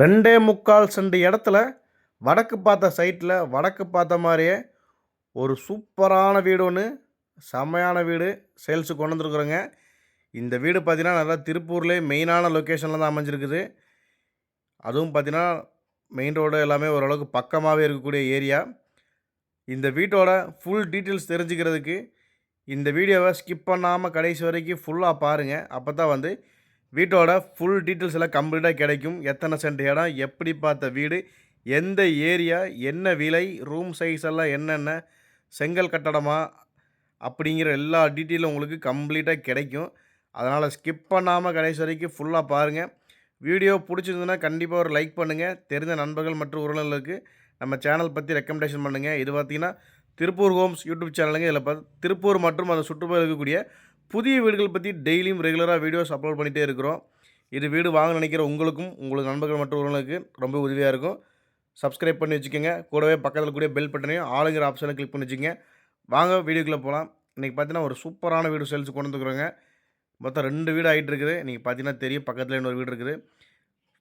ரெண்டே முக்கால் சென்ட் இடத்துல வடக்கு பார்த்த சைட்டில் வடக்கு பார்த்த மாதிரியே ஒரு சூப்பரான வீடு ஒன்று செம்மையான வீடு சேல்ஸுக்கு கொண்டு வந்துருக்குறோங்க. இந்த வீடு பார்த்திங்கன்னா நல்லா திருப்பூர்லேயே மெயினான லொக்கேஷனில் தான் அமைஞ்சிருக்குது. அதுவும் பார்த்திங்கன்னா மெயின் ரோடு எல்லாமே ஓரளவுக்கு பக்கமாகவே இருக்கக்கூடிய ஏரியா இந்த வீட்டோட ஃபுல் டீட்டெயில்ஸ் தெரிஞ்சுக்கிறதுக்கு இந்த வீடியோவை ஸ்கிப் பண்ணாமல் கடைசி வரைக்கும் ஃபுல்லாக பாருங்கள் அப்போ தான் வந்து வீட்டோட ஃபுல் டீட்டெயில்ஸ் எல்லாம் கம்ப்ளீட்டாக கிடைக்கும். எத்தனை சென்ட் இடம் எப்படி பார்த்த வீடு எந்த ஏரியா என்ன விலை ரூம் சைஸ் எல்லாம் என்னென்ன செங்கல் கட்டடமா அப்படிங்கிற எல்லா டீட்டெயிலும் உங்களுக்கு கம்ப்ளீட்டாக கிடைக்கும். அதனால் ஸ்கிப் பண்ணாமல் கடைசி வரைக்கும் ஃபுல்லாக பாருங்கள் வீடியோ பிடிச்சிருந்ததுன்னா கண்டிப்பாக ஒரு லைக் பண்ணுங்கள் தெரிஞ்ச நண்பர்கள் மற்றும் உறவினர்களுக்கு நம்ம சேனல் பற்றி ரெக்கமெண்டேஷன் பண்ணுங்கள் இது பார்த்திங்கன்னா திருப்பூர் ஹோம்ஸ் யூடியூப் சேனலுங்க இதில் பார்த்து திருப்பூர் மற்றும் அந்த சுற்றுப்புற இருக்கக்கூடிய புதிய வீடுகள் பற்றி டெய்லியும் ரெகுலராக வீடியோஸ் அப்லோட் பண்ணிகிட்டே இருக்கிறோம். இது வீடு வாங்க நினைக்கிற உங்களுக்கும் உங்களுக்கு நண்பர்கள் மற்றும் ரொம்ப உதவியாக இருக்கும். சப்ஸ்கிரைப் பண்ணி வச்சுக்கோங்க. கூடவே பக்கத்தில் கூடிய பெல் பட்டனையும் ஆளுங்கிற ஆப்ஷனை கிளிக் பண்ணி வச்சுக்கோங்க. வாங்க வீடியோக்குள்ளே போகலாம் இன்றைக்கி பார்த்தீங்கன்னா ஒரு சூப்பரான வீடு சேல்ஸ் கொண்டு வந்துக்கிறோங்க மொத்தம் ரெண்டு வீடு ஆகிட்டு இருக்குது. நீங்கள் பார்த்தீங்கன்னா தெரியும் பக்கத்தில் இன்னொரு வீடு இருக்குது.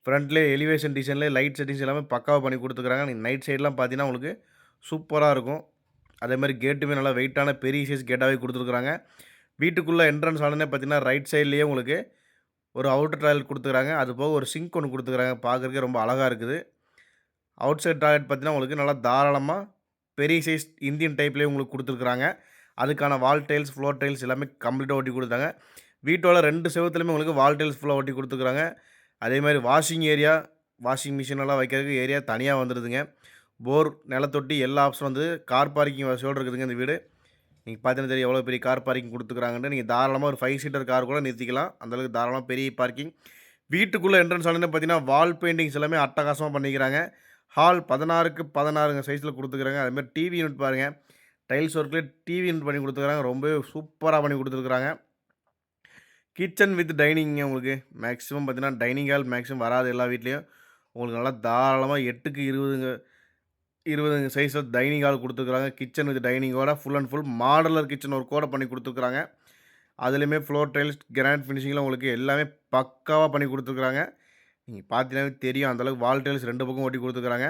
ஃப்ரண்ட்லேயே எலிவேஷன் டிசைன்லேயே லைட் செட்டிங்ஸ் எல்லாமே பக்காவாக பண்ணி கொடுத்துக்குறாங்க நீங்கள் நைட் சைட்லாம் பார்த்தீங்கன்னா உங்களுக்கு சூப்பராக இருக்கும். அதே மாதிரி கேட்டுமே நல்லா வெயிட்டான பெரிய சைஸ் கேட்டாகவே கொடுத்துருக்குறாங்க. வீட்டுக்குள்ளே என்ட்ரன்ஸ் ஆனே பார்த்தீங்கன்னா ரைட் சைட்லேயே உங்களுக்கு ஒரு அவுட்டர் டாய்லெட் கொடுத்துக்குறாங்க. அது போக ஒரு சிங்க் ஒன்று கொடுத்துக்குறாங்க. பார்க்குறக்கே ரொம்ப அழகாக இருக்குது. அவுட் சைட் டாய்லெட் பார்த்தீங்கன்னா உங்களுக்கு நல்லா தாராளமாக பெரிய சைஸ் இந்தியன் டைப்லேயே உங்களுக்கு கொடுத்துருக்குறாங்க. அதுக்கான வால் டைல்ஸ் ஃப்ளோர் டைல்ஸ் எல்லாமே கம்ப்ளீட்டாக ஒட்டி கொடுத்தாங்க. வீட்டோட ரெண்டு செவத்துலையுமே உங்களுக்கு வால் டைல்ஸ் ஃபுல்லாக ஒட்டி கொடுத்துருக்குறாங்க அதே மாதிரி வாஷிங் ஏரியா வாஷிங் மிஷின் எல்லாம் வைக்கிறதுக்கு ஏரியா தனியாக வந்துடுதுங்க போர் நிலத்தொட்டி எல்லா ஆப்ஷனும் வந்து கார் பார்க்கிங் வசதியோடு இருக்குதுங்க இந்த வீடு. நீங்கள் பார்த்தீங்கன்னா தெரியும் எவ்வளோ பெரிய கார் பார்க்கிங் கொடுத்துக்குறாங்கன்னு நீங்கள் தாராளமாக ஒரு ஃபைவ் சீட்டர் கார் கூட நிறுத்திக்கலாம். அந்தளவுக்கு தாராளமாக பெரிய பார்க்கிங் வீட்டுக்குள்ளே என்ட்ரன்ஸ் ஆனது பார்த்தீங்கன்னா வால் பெயிண்டிங்ஸ் எல்லாமே அட்டகாசமாக பண்ணிக்கிறாங்க. ஹால் பதினாறுக்கு பதினாறுங்க சைஸில் கொடுத்துக்குறாங்க. அதுமாதிரி டிவி யூனிட் பாருங்கள் டைல்ஸ் ஒர்க்கில் டிவி யூனிட் பண்ணி கொடுத்துருக்காங்க ரொம்பவே சூப்பராக பண்ணி கொடுத்துருக்குறாங்க. கிச்சன் வித் டைனிங் உங்களுக்கு. மேக்ஸிமம் பார்த்தீங்கன்னா டைனிங் ஹால் மேக்ஸிமம் வராது எல்லா வீட்லேயும். உங்களுக்கு நல்லா தாராளமாக எட்டுக்கு இருபதுங்க இருபது சைஸில் டைனிங் ஹால் கொடுத்துருக்குறாங்க. Kitchen with டைனிங்கோட full and full modular kitchen ஒரு கோடை பண்ணி கொடுத்துருக்குறாங்க. அதுலேயுமே ஃப்ளோர் டைல்ஸ் கிராண்ட் ஃபினிஷிங்கில் உங்களுக்கு எல்லாமே பக்காவாக பண்ணி கொடுத்துருக்குறாங்க. நீங்கள் பார்த்தீங்கன்னா தெரியும் அந்தளவுக்கு வால் டைல்ஸ் ரெண்டு பக்கம் ஒட்டி கொடுத்துருக்குறாங்க.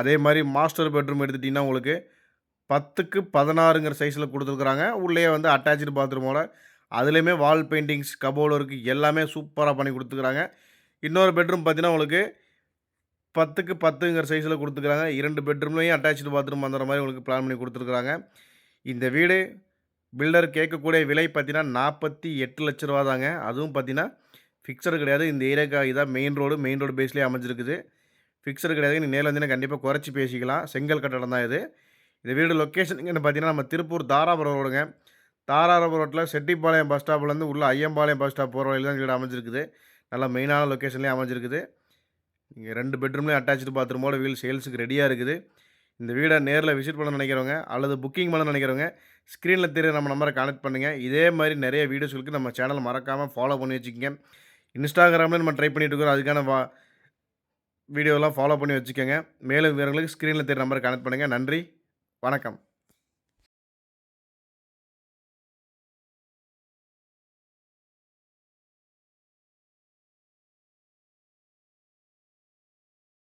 அதே மாதிரி மாஸ்டர் பெட்ரூம் எடுத்துட்டிங்கன்னா உங்களுக்கு பத்துக்கு பதினாறுங்கிற சைஸில் கொடுத்துருக்குறாங்க. உள்ளே வந்து அட்டாச்சு பாத்ரூமோட அதுலேயுமே வால் பெயிண்டிங்ஸ் கபோர்டு இருக்குது எல்லாமே சூப்பராக பண்ணி கொடுத்துருக்குறாங்க. இன்னொரு பெட்ரூம் பார்த்தீங்கன்னா உங்களுக்கு பத்துக்கு பத்துங்கிற சைஸில் கொடுத்துருக்குறாங்க இரண்டு பெட்ரூம்லேயும் அட்டாச்சு பாத்ரூம் வந்துற மாதிரி உங்களுக்கு பிளான் பண்ணி கொடுத்துருக்குறாங்க. இந்த வீடு பில்டர் கேட்கக்கூடிய விலை பார்த்தீங்கன்னா நாற்பத்தி எட்டு லட்ச ரூபா தாங்க. அதுவும் பார்த்தீங்கன்னா ஃபிக்ஸடு கிடையாது. இந்த ஏரியாவுக்கு இதான் மெயின் ரோடு மெயின் ரோடு பேஸ்லேயே அமைஞ்சிருக்குது. ஃபிக்ஸடு கிடையாது. நீ நேரில் வந்தீங்கன்னா கண்டிப்பாக குறைச்சி பேசிக்கலாம். செங்கல் கட்டடம் தான் இது. இந்த வீடு லொக்கேஷன் என்ன பார்த்தீங்கன்னா நம்ம திருப்பூர் தாராபுரம் ரோடுங்க. தாராபுரம் ரோட்டில் செட்டிப்பாளையம் பஸ் ஸ்டாப்லேருந்து உள்ள ஐயம்பாளையம் பஸ் ஸ்டாப் போகிற வழியில் தான் வீடு அமைஞ்சிருக்குது. நல்லா மெயினான லொக்கேஷன்லேயே அமைஞ்சிருக்குது. இங்கே ரெண்டு பெட்ரூம்லேயும் அட்டாச்சு பாத்ரூமோட வீல் சேல்ஸுக்கு ரெடியாக இருக்குது. இந்த வீடை நேரில் விசிட் பண்ண நினைக்கிறவங்க அல்லது புக்கிங் பண்ண நினைக்கிறவங்க ஸ்க்ரீனில் தெரிய நம்ம நம்பரை கனெக்ட் பண்ணுங்கள் இதே மாதிரி நிறைய வீடியோஸ்களுக்கு நம்ம சேனல் மறக்காமல் ஃபாலோ பண்ணி வச்சுக்கோங்க. இன்ஸ்டாகிராமில் நம்ம ட்ரை பண்ணிட்டு இருக்கிறோம். அதுக்கான வா வீடியோலாம் ஃபாலோ பண்ணி வச்சுக்கோங்க. மேலும் விவரங்களுக்கு ஸ்க்ரீனில் தெரிய நம்பரை கனெக்ட் பண்ணுங்கள் நன்றி. வணக்கம்.